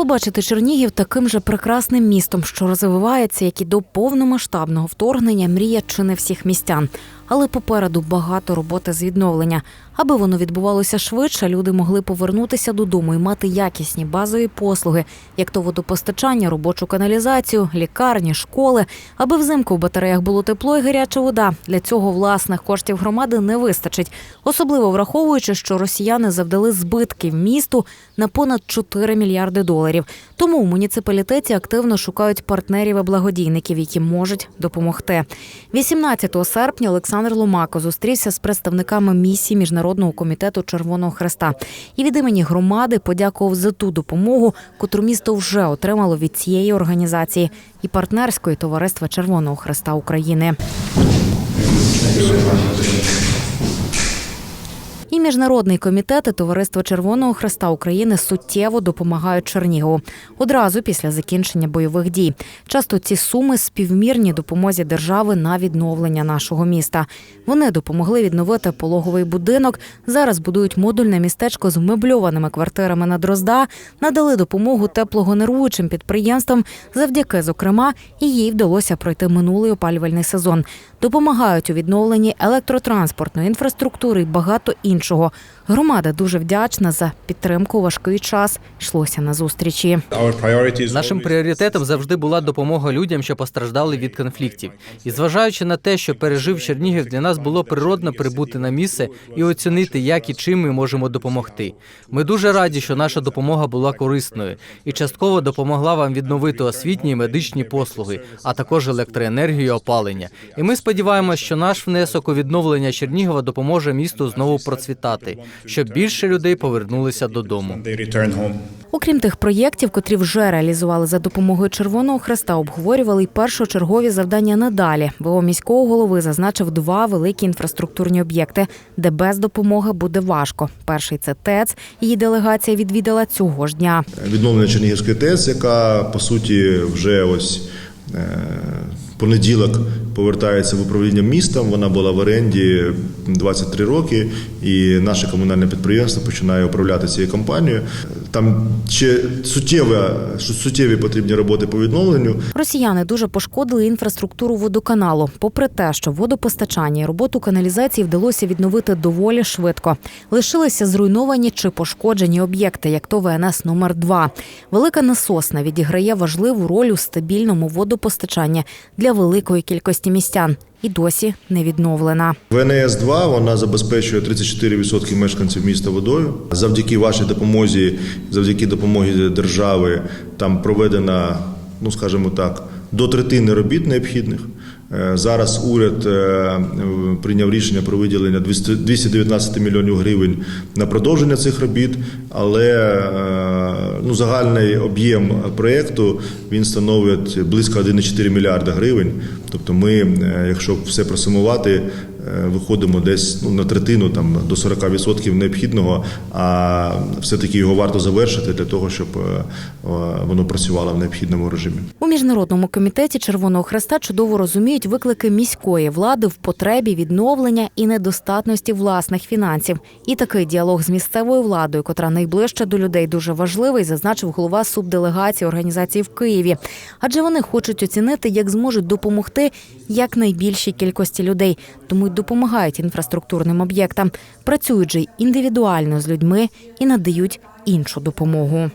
Побачити Чернігів таким же прекрасним містом, що розвивається, як і до повномасштабного вторгнення, мрія чи не всіх містян. Але попереду багато роботи з відновлення. Аби воно відбувалося швидше, люди могли повернутися додому і мати якісні базові послуги, як то водопостачання, робочу каналізацію, лікарні, школи. Аби взимку в батареях було тепло і гаряча вода. Для цього власних коштів громади не вистачить, особливо враховуючи, що росіяни завдали збитків місту на понад 4 мільярди доларів. Тому у муніципалітеті активно шукають партнерів і благодійників, які можуть допомогти. 18 серпня Олександр Ломако зустрівся з представниками місії Міжнародного комітету Червоного Хреста і від імені громади подякував за ту допомогу, котру місто вже отримало від цієї організації і партнерської товариства Червоного Хреста України. І міжнародний комітет і товариство Червоного Хреста України суттєво допомагають Чернігову одразу після закінчення бойових дій. Часто ці суми співмірні допомозі держави на відновлення нашого міста. Вони допомогли відновити пологовий будинок. Зараз будують модульне містечко з мебльованими квартирами на Дрозда, надали допомогу теплогенеруючим підприємствам. Завдяки, зокрема, і їй вдалося пройти минулий опалювальний сезон. Допомагають у відновленні електротранспортної інфраструктури і багато іншого. Громада дуже вдячна за підтримку важкий час. Йшлося на зустрічі. Нашим пріоритетом завжди була допомога людям, що постраждали від конфліктів. І зважаючи на те, що пережив Чернігів, для нас було природно прибути на місце і оцінити, як і чим ми можемо допомогти. Ми дуже раді, що наша допомога була корисною і частково допомогла вам відновити освітні і медичні послуги, а також електроенергію і опалення. І ми сподіваємося, що наш внесок у відновлення Чернігова допоможе місту знову процвітати, щоб більше людей повернулися додому. Окрім тих проєктів, котрі вже реалізували за допомогою Червоного Хреста, обговорювали й першочергові завдання надалі. ВО міського голови зазначив два великі інфраструктурні об'єкти, де без допомоги буде важко. Перший це ТЕЦ. Її делегація відвідала цього ж дня. відновлення Чернігівської ТЕС, яка по суті вже ось е, понеділок повертається в управління містом. Вона була в оренді 23 роки, і наше комунальне підприємство починає управляти цією компанією. Там ще суттєві, суттєві потрібні роботи по відновленню. Росіяни дуже пошкодили інфраструктуру водоканалу. Попри те, що водопостачання і роботу каналізації вдалося відновити доволі швидко. Лишилися зруйновані чи пошкоджені об'єкти, як то ВНС номер 2 Велика насосна відіграє важливу роль у стабільному водопостачанні для великої кількості містян. І досі не відновлена. ВНС 2 вона забезпечує 34% мешканців міста водою. Завдяки вашій допомозі, завдяки допомозі держави, там проведена, ну скажімо так, до третини робіт необхідних. Е, Зараз уряд е, прийняв рішення про виділення 219 мільйонів гривень на продовження цих робіт, але е, ну, загальний об'єм проєкту він становить близько 1,4 мільярда гривень. Тобто, ми, якщо все просумувати, виходимо десь ну, на третину там до 40% необхідного, а все-таки його варто завершити для того, щоб е, е, воно працювало в необхідному режимі. У міжнародному комітеті Червоного Хреста чудово розуміють виклики міської влади в потребі відновлення і недостатності власних фінансів. І такий діалог з місцевою владою, котра найближче до людей, дуже важливий, зазначив голова субделегації організації в Києві. Адже вони хочуть оцінити, як зможуть допомогти якнайбільшій кількості людей, тому допомагають інфраструктурним об'єктам, працюють же індивідуально з людьми і надають іншу допомогу.